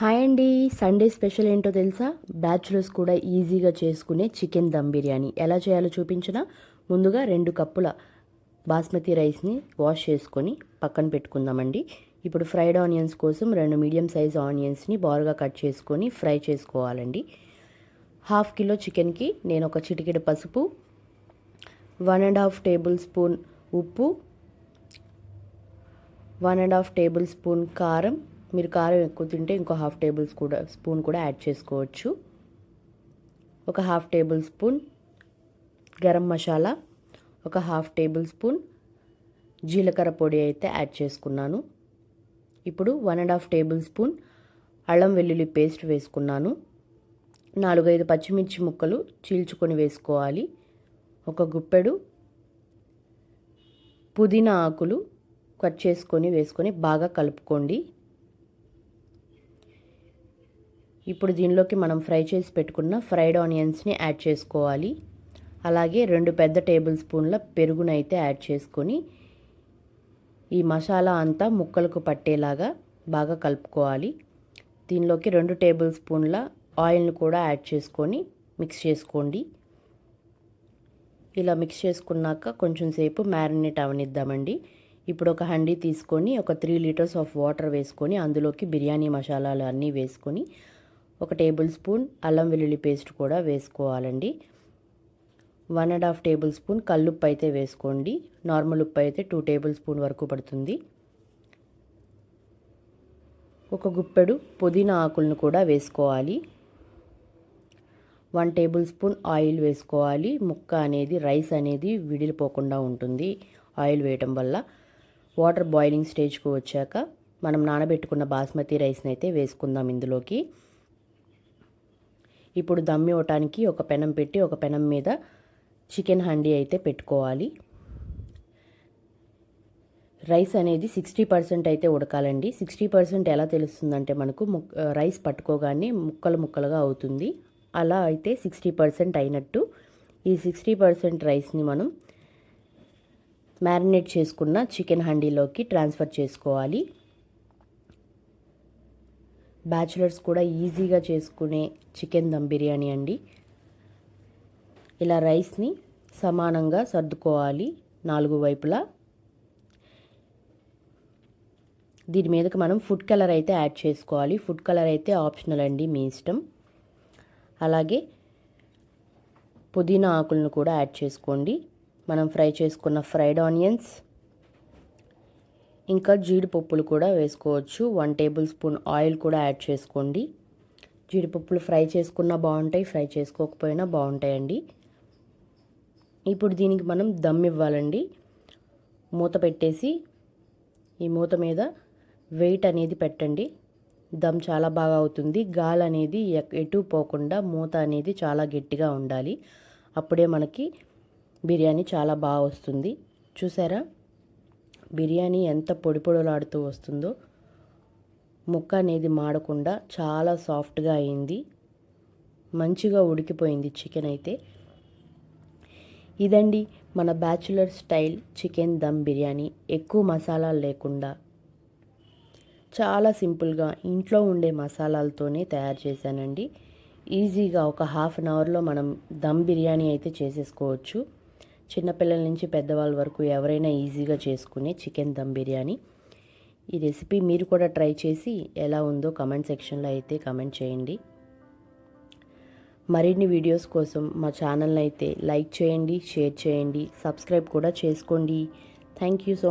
Hi అండి. Sunday special ఏంటో తెలుసా? బ్యాచులర్స్ కూడా ఈజీగా చేసుకునే చికెన్ దమ్ బిర్యానీ. ఎలా చేయాలో చూపించిన ముందుగా రెండు కప్పుల బాస్మతి రైస్ని వాష్ చేసుకొని పక్కన పెట్టుకుందామండి. ఇప్పుడు ఫ్రైడ్ ఆనియన్స్ కోసం రెండు మీడియం సైజ్ ఆనియన్స్ని బారుగా కట్ చేసుకొని ఫ్రై చేసుకోవాలండి. హాఫ్ కిలో చికెన్కి నేను ఒక చిటికెడు పసుపు one and half table spoon ఉప్పు one and half table spoon కారం మీరు కారం ఎక్కువ తింటే ఇంకో హాఫ్ టేబుల్ కూడా స్పూన్ కూడా యాడ్ చేసుకోవచ్చు. ఒక half table spoon garam masala ఒక హాఫ్ టేబుల్ స్పూన్ జీలకర్ర పొడి అయితే యాడ్ చేసుకున్నాను. ఇప్పుడు one and half table spoon అల్లం వెల్లుల్లి పేస్ట్ వేసుకున్నాను. నాలుగైదు పచ్చిమిర్చి ముక్కలు చీల్చుకొని వేసుకోవాలి. ఒక గుప్పెడు పుదీనా ఆకులు కట్ చేసుకొని వేసుకొని బాగా కలుపుకోండి. ఇప్పుడు దీనిలోకి మనం ఫ్రై చేసి పెట్టుకున్న ఫ్రైడ్ ఆనియన్స్ని యాడ్ చేసుకోవాలి. అలాగే రెండు పెద్ద టేబుల్ స్పూన్ల పెరుగునైతే యాడ్ చేసుకొని ఈ మసాలా అంతా ముక్కలకు పట్టేలాగా బాగా కలుపుకోవాలి. దీనిలోకి రెండు టేబుల్ స్పూన్ల ఆయిల్ని కూడా యాడ్ చేసుకొని మిక్స్ చేసుకోండి. ఇలా మిక్స్ చేసుకున్నాక కొంచెం సేపు మ్యారినేట్ అవనిద్దామండి. ఇప్పుడు ఒక హండీ తీసుకొని ఒక త్రీ లీటర్స్ ఆఫ్ వాటర్ వేసుకొని అందులోకి బిర్యానీ మసాలాలు అన్నీ వేసుకొని ఒక టేబుల్ స్పూన్ అల్లం వెల్లుల్లి పేస్ట్ కూడా వేసుకోవాలండి. One and half table spoon కల్లుప్పు అయితే వేసుకోండి. నార్మల్ ఉప్పు అయితే టూ టేబుల్ స్పూన్ వరకు పడుతుంది. ఒక గుప్పెడు పుదీనా ఆకులను కూడా వేసుకోవాలి. వన్ టేబుల్ స్పూన్ ఆయిల్ వేసుకోవాలి. ముక్క అనేది రైస్ అనేది విడిలిపోకుండా ఉంటుంది ఆయిల్ వేయటం వల్ల. వాటర్ బాయిలింగ్ స్టేజ్కి వచ్చాక మనం నానబెట్టుకున్న బాస్మతి రైస్ని అయితే వేసుకుందాం ఇందులోకి. ఇప్పుడు దమ్ ఇవ్వటానికి ఒక పెనం పెట్టి ఒక పెనం మీద చికెన్ హండీ అయితే పెట్టుకోవాలి. రైస్ అనేది సిక్స్టీ పర్సెంట్ అయితే ఉడకాలండి. సిక్స్టీ పర్సెంట్ ఎలా తెలుస్తుందంటే మనకు రైస్ పట్టుకోగానే ముక్కలు ముక్కలుగా అవుతుంది. అలా అయితే సిక్స్టీ పర్సెంట్ అయినట్టు ఈ సిక్స్టీ పర్సెంట్ రైస్ని మనం మ్యారినేట్ చేసుకున్న చికెన్ హండీలోకి ట్రాన్స్ఫర్ చేసుకోవాలి. బ్యాచులర్స్ కూడా ఈజీగా చేసుకునే చికెన్ దమ్ బిర్యానీ అండి. ఇలా రైస్ని సమానంగా సర్దుకోవాలి నాలుగు వైపులా. దీని మీదకి మనం ఫుడ్ కలర్ అయితే యాడ్ చేసుకోవాలి. ఫుడ్ కలర్ అయితే ఆప్షనల్ అండి మీ ఇష్టం. అలాగే పుదీనా ఆకులను కూడా యాడ్ చేసుకోండి. మనం ఫ్రై చేసుకున్న ఫ్రైడ్ ఆనియన్స్ ఇంకా జీడిపప్పులు కూడా వేసుకోవచ్చు. వన్ టేబుల్ స్పూన్ ఆయిల్ కూడా యాడ్ చేసుకోండి. జీడిపప్పులు ఫ్రై చేసుకున్నా బాగుంటాయి ఫ్రై చేసుకోకపోయినా బాగుంటాయండి. ఇప్పుడు దీనికి మనం దమ్ ఇవ్వాలండి. మూత పెట్టేసి ఈ మూత మీద వెయిట్ అనేది పెట్టండి. దమ్ చాలా బాగా అవుతుంది. గాలి అనేది ఎటు పోకుండా మూత అనేది చాలా గట్టిగా ఉండాలి. అప్పుడే మనకి బిర్యానీ చాలా బాగా వస్తుంది. చూసారా? బిర్యానీ ఎంత పొడి పొడలాడుతూ వస్తుందో ముక్క అనేది మాడకుండా చాలా సాఫ్ట్గా అయింది. మంచిగా ఉడికిపోయింది చికెన్ అయితే. ఇదండి మన bachelor style chicken dum biryani. ఎక్కువ మసాలాలు లేకుండా చాలా సింపుల్గా ఇంట్లో ఉండే మసాలాలతోనే తయారు చేశానండి. ఈజీగా ఒక హాఫ్ అన్ అవర్లో మనం దమ్ బిర్యానీ అయితే చేసేసుకోవచ్చు. చిన్నపిల్లల నుంచి పెద్దవాళ్ళ వరకు ఎవరైనా ఈజీగా చేసుకునే చికెన్ దమ్ బిర్యానీ. ఈ రెసిపీ మీరు కూడా ట్రై చేసి ఎలా ఉందో కమెంట్ సెక్షన్లో అయితే కమెంట్ చేయండి. మరిన్ని వీడియోస్ కోసం మా ఛానల్ని అయితే లైక్ చేయండి షేర్ చేయండి సబ్స్క్రైబ్ కూడా చేసుకోండి. Thank you so